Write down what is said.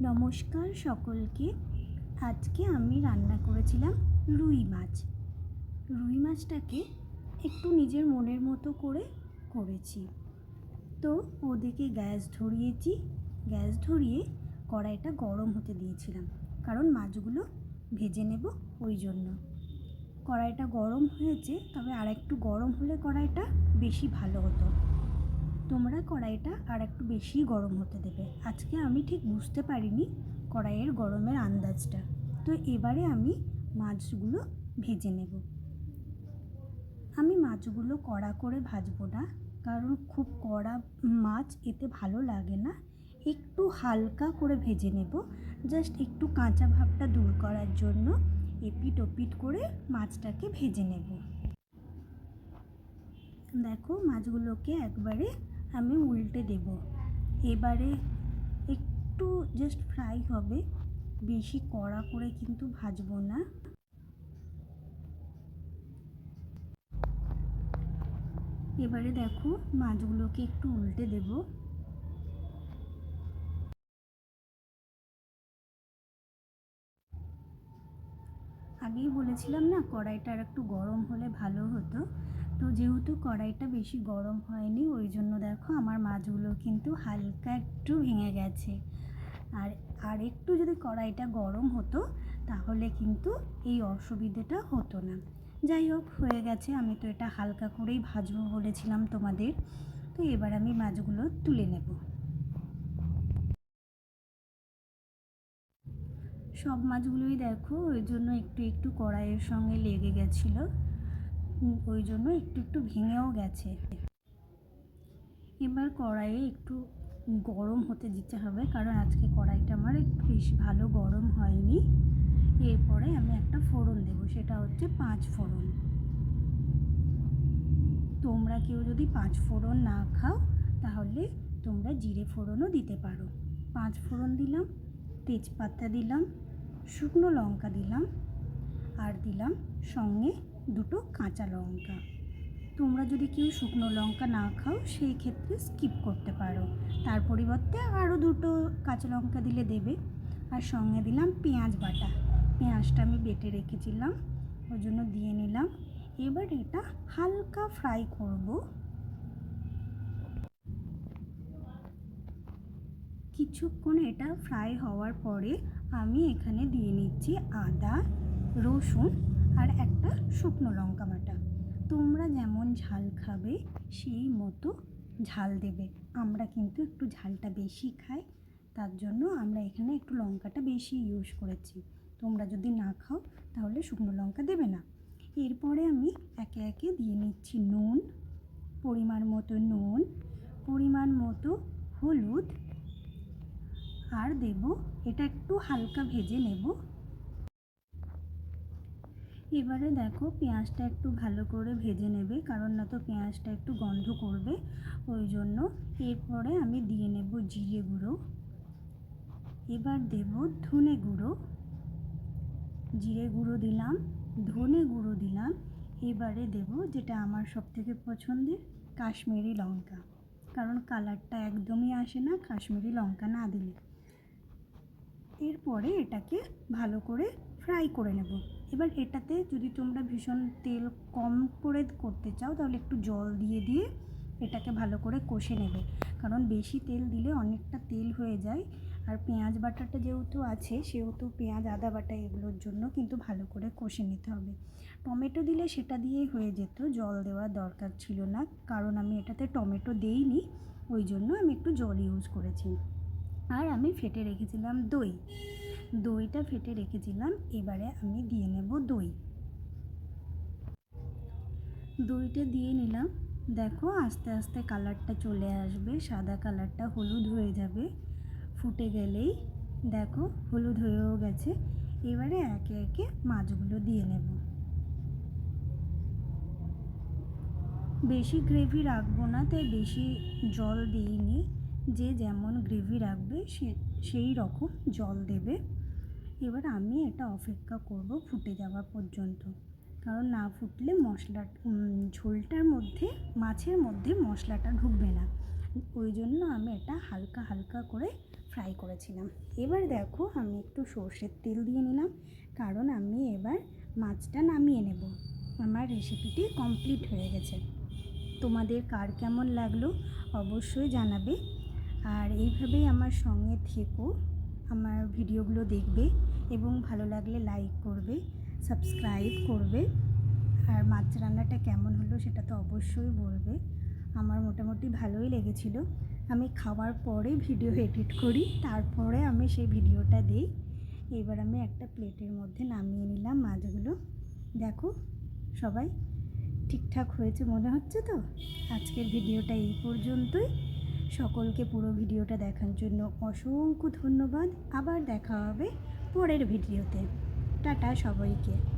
নমস্কার সকলকে। আজকে আমি রান্না করেছিলাম রুই মাছ। রুই মাছটাকে একটু নিজের মনের মতো করে করেছি। তো ওদিকে গ্যাস ধরিয়েছি। গ্যাস ধরিয়ে কড়াইটা গরম হতে দিয়েছিলাম, কারণ মাছগুলো ভেজে নেব ওই জন্য। কড়াইটা গরম হয়েছে, তবে আর একটু গরম হলে কড়াইটা বেশি ভালো হতো। তোমরা কড়াইটা আর একটু বেশি গরম হতে দেবে। আজকে আমি ঠিক বুঝতে পারিনি কড়াইয়ের গরমের আন্দাজটা। তো এবারে আমি মাছগুলো ভেজে নেব। আমি মাছগুলো কড়া করে ভাজবো না, কারণ খুব কড়া মাছ এতে ভালো লাগে না। একটু হালকা করে ভেজে নেব, জাস্ট একটু কাঁচা ভাবটা দূর করার জন্য এপিট ওপিট করে মাছটাকে ভেজে নেব। দেখো মাছগুলোকে একবারে আমি উল্টে দেব। এবারে একটু জাস্ট ফ্রাই হবে। বেশি কড়া করে কিন্তু ভাজবো না। এবারে দেখো মাছগুলোকে একটু উল্টে দেব। আগেই বলেছিলাম না, কড়াইটা আর একটু গরম হলে ভালো হতো। তো যেহেতু কড়াইটা বেশি গরম হয়নি, ওই জন্য দেখো আমার মাছগুলো কিন্তু হালকা একটু ভেঙে গেছে। আর আর একটু যদি কড়াইটা গরম হতো, তাহলে কিন্তু এই অসুবিধেটা হতো না। যাই হোক, হয়ে গেছে। আমি তো এটা হালকা করেই ভাজবো বলেছিলাম তোমাদের। তো এবার আমি মাছগুলো তুলে নেব। সব মাছগুলোই দেখো, ওই জন্য একটু একটু কড়াইয়ের সঙ্গে লেগে গেছিল। ওই জন্য একটু একটু ভেঙেও গেছে। এবার কড়াইয়ে একটু গরম হতে দিতে হবে, কারণ আজকে কড়াইটা আমার একটু বেশি ভালো গরম হয়নি। এরপরে আমি একটা ফোড়ন দেবো, সেটা হচ্ছে পাঁচ ফোড়ন। তোমরা কেউ যদি পাঁচ ফোড়ন না খাও, তাহলে তোমরা জিরে ফোড়নও দিতে পারো। পাঁচ ফোড়ন দিলাম, তেজপাতা দিলাম, শুকনো লঙ্কা দিলাম, আর দিলাম সঙ্গে দুটো কাঁচা লঙ্কা। তোমরা যদি কেউ শুকনো লঙ্কা না খাও, সেই ক্ষেত্রে স্কিপ করতে পারো। তার পরিবর্তে আরও দুটো কাঁচা লঙ্কা দিলে দেবে। আর সঙ্গে দিলাম পেঁয়াজ বাটা। পেঁয়াজটা আমি বেটে রেখেছিলাম ওই জন্য দিয়ে নিলাম। এবার এটা হালকা ফ্রাই করব। কিছুক্ষণ এটা ফ্রাই হওয়ার পরে আমি এখানে দিয়ে নিচ্ছি আদা, রসুন আর একটা শুকনো লঙ্কা বাটা। তোমরা যেমন ঝাল খাবে, সেই মতো ঝাল দেবে। আমরা কিন্তু একটু ঝালটা বেশি খাই, তার জন্য আমরা এখানে একটু লঙ্কাটা বেশি ইউজ করেছি। তোমরা যদি না খাও, তাহলে শুকনো লঙ্কা দেবে না। এরপরে আমি একে একে দিয়ে নিচ্ছি নুন, পরিমাণ মতো নুন, পরিমাণ মতো হলুদ, আর দেব, এটা একটু হালকা ভেজে নেব। এবারে দেখো পেঁয়াজটা একটু ভালো করে ভেজে নেবে, কারণ না তো পেঁয়াজটা একটু গন্ধ করবে, ওই জন্য এরপরে আমি দিয়ে নেব জিরে গুঁড়ো। এবার দেব ধনে গুঁড়ো। জিরে গুঁড়ো দিলাম, ধনে গুঁড়ো দিলাম। এবারে দেব যেটা আমার সবথেকে পছন্দের, কাশ্মীরি লঙ্কা। কারণ কালারটা একদমই আসে না, কাশ্মীরি লঙ্কা না দিলে। এরপরে এটাকে ভালো করে ফ্রাই করে নেব। এবার এটাতে যদি তোমরা ভীষণ তেল কম করে করতে চাও, তাহলে একটু জল দিয়ে দিয়ে এটাকে ভালো করে কষে নেবে। কারণ বেশি তেল দিলে অনেকটা তেল হয়ে যায়। আর পেঁয়াজ বাটাটা যেহেতু আছে, সেহেতু পেঁয়াজ, আদা বাটা এগুলোর জন্য কিন্তু ভালো করে কষে নিতে হবে। টমেটো দিলে সেটা দিয়েই হয়ে যেত, জল দেওয়ার দরকার ছিল না। কারণ আমি এটাতে টমেটো দেইনি, ওই জন্য আমি একটু জল ইউজ করেছি। আর আমি ফেটে রেখেছিলাম দই। দইটা ফেটে রেখেছিলাম, এবারে আমি দিয়ে নেব দই। দইটা দিয়ে নিলাম। দেখো, আস্তে আস্তে কালারটা চলে আসবে, সাদা কালারটা হলুদ হয়ে যাবে, ফুটে গেলেই। দেখো, হলুদ হয়েও গেছে, এবারে একে একে মাছগুলো দিয়ে নেব। বেশি গ্রেভি রাখব না, তাই বেশি জল দিইনি। যে যেমন গ্রেভি রাখবে, সে, সেই রকম জল দেবে। এবার আমি এটা অপেক্ষা করব ফুটে যাওয়া পর্যন্ত। কারণ না ফুটলে মশলা ঝোলটার মধ্যে, মাছের মধ্যে মশলাটা ঢুকবে না। ওই জন্য আমি এটা হালকা হালকা করে ফ্রাই করেছিলাম। এবার দেখো আমি একটু সর্ষের তেল দিয়ে নিলাম। কারণ আমি এবার মাছটা নামিয়ে নেব। আমার রেসিপিটি কমপ্লিট হয়ে গেছে। তোমাদের কার কেমন লাগল অবশ্যই জানাবে। আর এইভাবেই আমার সঙ্গে থেকো, আমার ভিডিওগুলো দেখবে এবং ভালো লাগলে লাইক করবে সাবস্ক্রাইব করবে। আর মাছ রান্নাটা কেমন হলো সেটা তো অবশ্যই বলবে। আমার মোটামুটি ভালোই লেগেছিলো। আমি খাওয়ার পরে ভিডিও এডিট করি, তারপরে আমি সেই ভিডিওটা দিই। এবার আমি একটা প্লেটের মধ্যে নামিয়ে নিলাম মাছগুলো। দেখো, সবাই ঠিকঠাক হয়েছে মনে হচ্ছে তো? আজকের ভিডিওটা এই পর্যন্তই। সকলকে পুরো ভিডিওটা দেখার জন্য অসংখ্য ধন্যবাদ। আবার দেখা হবে পরের ভিডিওতে। টাটা সবাইকে।